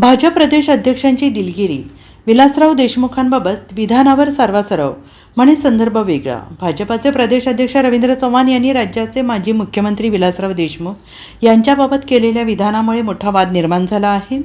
भाजप प्रदेश अध्यक्षांची दिलगिरी विलासराव देशमुखांबाबत विधानावर सारवासारव म्हणे संदर्भ वेगळा. भाजपाचे प्रदेश अध्यक्ष रवींद्र चव्हाण यांनी राज्याचे माजी मुख्यमंत्री विलासराव देशमुख यांच्याबाबत केलेल्या विधानामुळे मोठा वाद निर्माण झाला आहे.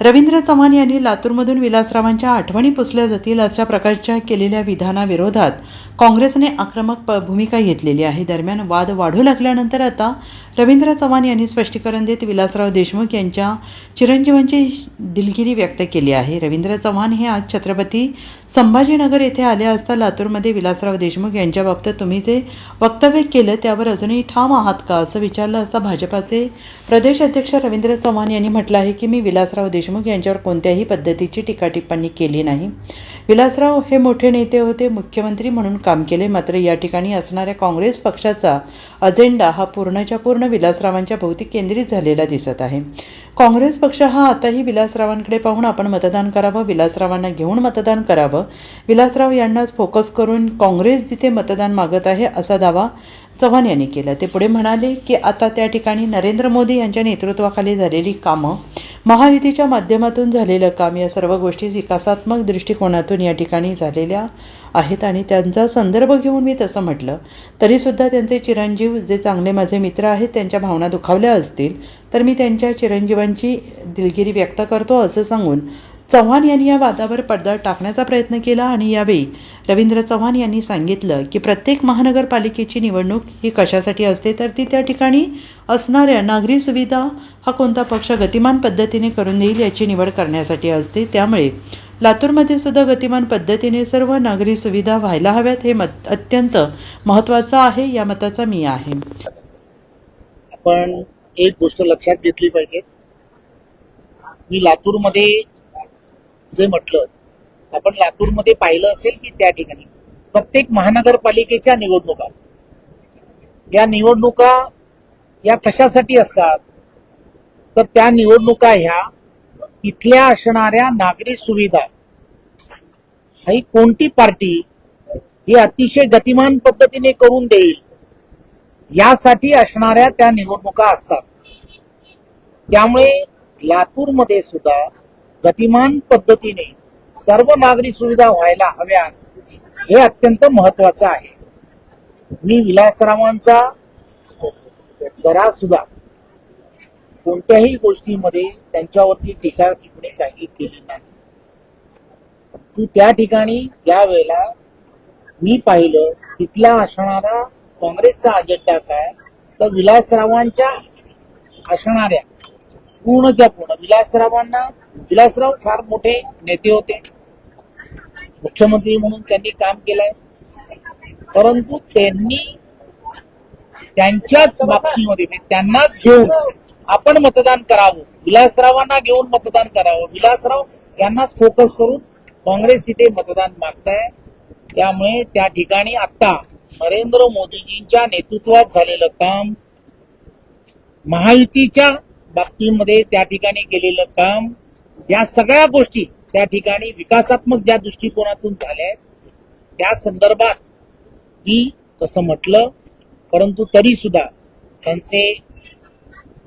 रवींद्र चव्हाण यांनी लातूरमधून विलासरावांच्या आठवणी पुसल्या जातील अशा प्रकारच्या केलेल्या विधानाविरोधात काँग्रेसने आक्रमक प- भूमिका घेतलेली आहे. दरम्यान वाद वाढू लागल्यानंतर आता रवींद्र चव्हाण यांनी स्पष्टीकरण देत विलासराव देशमुख यांच्या चिरंजीवांची दिलगिरी व्यक्त केली आहे. रवींद्र चव्हाण हे आज छत्रपती संभाजीनगर येथे आले असता लातूरमध्ये विलासराव देशमुख यांच्याबाबतीत तुम्ही जे वक्तव्य केलं त्यावर अजूनही ठाम आहात का? असं विचारलं असता भाजपाचे प्रदेश अध्यक्ष रवींद्र चव्हाण यांनी म्हटलं आहे की मी विलासराव देशमुख यांच्यावर कोणत्याही पद्धतीची टीका टिप्पणी केली नाही. विलासराव हे मोठे नेते होते मुख्यमंत्री म्हणून काम केले. मात्र या ठिकाणी असणाऱ्या काँग्रेस पक्षाचा अजेंडा हा पूर्णच्या पूर्ण विलासरावांच्या भोवती केंद्रित झालेला दिसत आहे. काँग्रेस पक्ष हा आताही विलासरावांकडे पाहून आपण मतदान करावं विलासरावांना घेऊन मतदान करावं. विलासराव यांनाच फोकस करून काँग्रेस जिथे मतदान मागत आहे असा दावा चव्हाण यांनी केला. ते पुढे म्हणाले की आता त्या ठिकाणी नरेंद्र मोदी यांच्या नेतृत्वाखाली झालेली कामं महायुतीच्या माध्यमातून झालेलं काम या सर्व गोष्टी विकासात्मक दृष्टिकोनातून या ठिकाणी झालेल्या आहेत आणि त्यांचा संदर्भ घेऊन मी तसं म्हटलं. तरीसुद्धा त्यांचे चिरंजीव जे चांगले माझे मित्र आहेत त्यांच्या भावना दुखावल्या असतील तर मी त्यांच्या चिरंजीवांची दिलगिरी व्यक्त करतो असं सांगून चव्हाण यांनी या वादावर पडदा टाकण्याचा प्रयत्न केला आणि यावेळी रवींद्र चव्हाण यांनी सांगितलं की प्रत्येक महानगरपालिकेची निवडणूक ही कशासाठी असते तर ती त्या ठिकाणी असणाऱ्या नागरी सुविधा हा कोणता पक्ष गतिमान पद्धतीने करून देईल याची निवड करण्यासाठी असते. त्यामुळे लातूरमध्ये सुद्धा गतिमान पद्धतीने सर्व नागरी सुविधा व्हायला हव्यात हे मत अत्यंत महत्त्वाचं आहे या मताचा मी आहे. आपण एक गोष्ट लक्षात घेतली पाहिजे. मी लातूरमध्ये जे म्हटलं आपण लातूरमध्ये पाहिलं असेल की त्या ठिकाणी. प्रत्येक महानगरपालिकेच्या निवडणुका. या निवडणुका या कशासाठी असतात? तर त्या निवडणुका ह्या तिथल्या असणाऱ्या नागरी सुविधा. ही कोणती पार्टी ही अतिशय गतिमान पद्धतीने करून देईल यासाठी असणाऱ्या त्या निवडणुका असतात. त्यामुळे लातूरमध्ये सुद्धा गतिमान पद्धतीने सर्व नागरी सुविधा व्हायला हव्यात हे अत्यंत महत्वाचं आहे. मी विलासरावांचा जरा सुद्धा कोणत्याही गोष्टीमध्ये त्यांच्यावरती टीका टिप्पणी काही केली नाही. तू त्या ठिकाणी या वेळेला मी पाहिलं तिथला असणारा काँग्रेसचा अजेंडा काय? तर विलासरावांच्या असणाऱ्या पूर्णच्या पूर्ण विलासरावांना विलासराव फार मोठे नेते होते. मुख्यमंत्री म्हणून त्यांनी काम केलंय. परंतु त्यांनी त्यांच्याच बाबतीमध्ये म्हणजे त्यांनाच घेऊन आपण मतदान करावं. विलासरावांना घेऊन मतदान करावं. विलासराव यांनाच फोकस करून काँग्रेस इथे मतदान मागताय. त्यामुळे त्या ठिकाणी आता नरेंद्र मोदीजींच्या नेतृत्वात झालेलं काम महायुतीच्या बाबतीमध्ये त्या ठिकाणी केलेलं काम या सगळ्या गोष्टी त्या ठिकाणी विकासात्मक ज्या दृष्टिकोनातून झाल्या आहेत त्या संदर्भात मी तसं म्हटलं परंतु तरी सुद्धा त्यांचे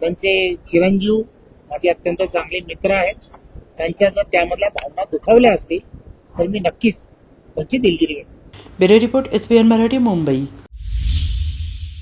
त्यांचे चिरंजीव माझे अत्यंत चांगले मित्र आहेत. त्यांच्या जर त्यामधल्या भावना दुखावल्या असतील तर मी नक्कीच त्यांची दिलगिरी व्यक्त bureau report S Marathi Mumbai.